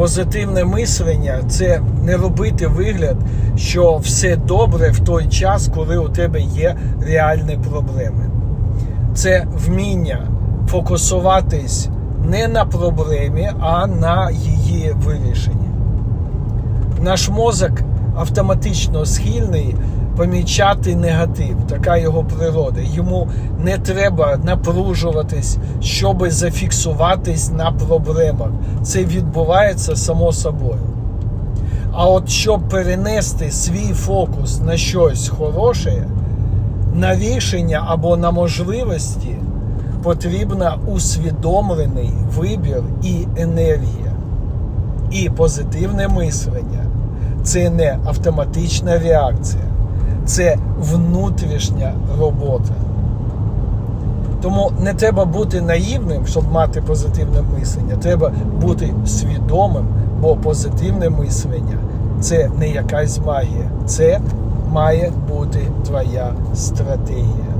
Позитивне мислення це не робити вигляд, що все добре в той час, коли у тебе є реальні проблеми. Це вміння фокусуватись не на проблемі, а на її вирішенні. Наш мозок автоматично схильний помічати негатив, така його природа. Йому не треба напружуватись, щоб зафіксуватись на проблемах. Це відбувається само собою. А от щоб перенести свій фокус на щось хороше, на рішення або на можливості, потрібна усвідомлений вибір і енергія. І позитивне мислення це не автоматична реакція, це внутрішня робота. Тому не треба бути наївним, щоб мати позитивне мислення. Треба бути свідомим, бо позитивне мислення це не якась магія, це має бути твоя стратегія.